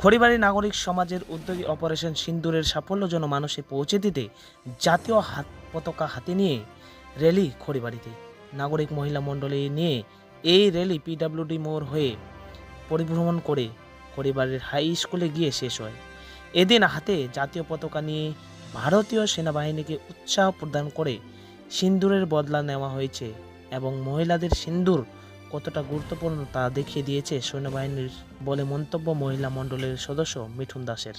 খড়িবাড়ি নাগরিক সমাজের উদ্যোগী অপারেশন সিন্দুরের সাফল্য যেন মানুষে পৌঁছে দিতে জাতীয় হাত পতাকা হাতে নিয়ে র্যালি খড়িবাড়িতে। নাগরিক মহিলা মণ্ডলী নিয়ে এই র্যালি পিডাব্লিউডি মোড় হয়ে পরিভ্রমণ করে খড়িবাড়ির হাই স্কুলে গিয়ে শেষ হয়। এদিন হাতে জাতীয় পতাকা নিয়ে ভারতীয় সেনাবাহিনীকে উৎসাহ প্রদান করে সিন্দুরের বদলা নেওয়া হয়েছে এবং মহিলাদের সিন্দুর কতটা গুরুত্বপূর্ণ তা দেখিয়ে দিয়েছে সৈন্যবাহিনীর বলে মন্তব্য মহিলা মণ্ডলের সদস্য মিঠুন দাসের।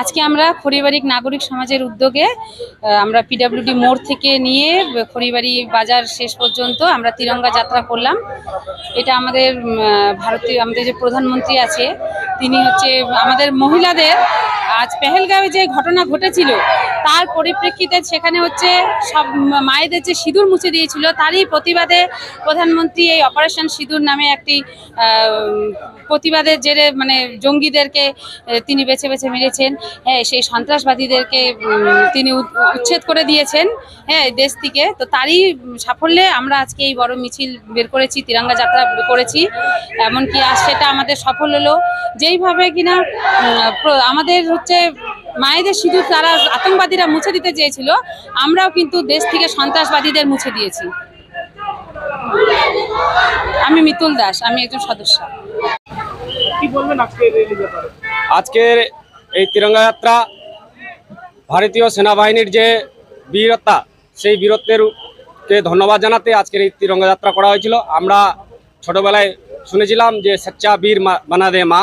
আজকে আমরা খরিবারিক নাগরিক সমাজের উদ্যোগে আমরা পিডাব্লিউডি মোড় থেকে নিয়ে খড়িবাড়ি বাজার শেষ পর্যন্ত আমরা তিরঙ্গা যাত্রা করলাম। এটা আমাদের ভারতীয়, আমাদের যে প্রধানমন্ত্রী আছে তিনি হচ্ছে আমাদের মহিলাদের, আজ পেহেলগাঁওয়ে যে ঘটনা ঘটেছিল, তার পরিপ্রেক্ষিতে সেখানে হচ্ছে সব মায়েদের যে সিঁদুর মুছে দিয়েছিল, তারই প্রতিবাদে প্রধানমন্ত্রী এই অপারেশন সিঁদুর নামে একটি প্রতিবাদের জেরে মানে জঙ্গিদেরকে তিনি বেছে বেছে মেরেছেন। হ্যাঁ সেই সন্ত্রাসবাদীদেরকে তিনি উচ্ছেদ করে দিয়েছেন হ্যাঁ দেশ থেকে। তো তারই সাফল্যে আমরা আজকে এই বড় মিছিল বের করেছি, তিরঙ্গা যাত্রা করেছি। এমনকি আজ সেটা আমাদের সফল হলো যেইভাবে কিনা আমাদের হচ্ছে মায়েদের সিঁদুর তারা আতঙ্কবাদীরা মুছে দিতে চেয়েছিল আমরাও কিন্তু দেশ থেকে সন্ত্রাসবাদীদের মুছে দিয়েছি। আমি মিতুল দাস আমি একজন সদস্য। আজকের এই তিরঙ্গা যাত্রা ভারতীয় সেনাবাহিনীর যে বীরত্বা সেই বীরত্বের কে ধন্যবাদ জানাতে আজকের এই তিরঙ্গা যাত্রা করা হয়েছিল। আমরা ছোটবেলায় শুনেছিলাম যে সচ্চা বীর মা- বানা দে মা।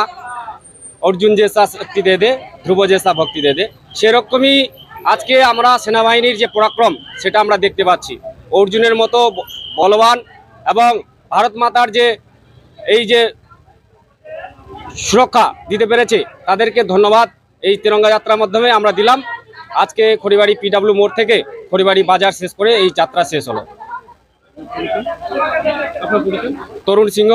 অর্জুন জেসা শক্তি দে দে ধ্রুব জেসা ভক্তি দে দে সেরকমই আজকে আমরা সেনাবাহিনীর যে পরাক্রম সেটা আমরা দেখতে পাচ্ছি। অর্জুনের মতো বলবান এবং ভারত মাতার যে এই যে সুরক্ষা দিতে পেরেছে তাদেরকে ধন্যবাদ। এই তিরঙ্গা যাত্রার মাধ্যমে আমরা দিলাম। আজকে খড়িবাড়ি পিডাব্লিউ মোড় থেকে খড়িবাড়ি বাজার শেষ করে এই যাত্রা শেষ হলো। তরুণ সিংহ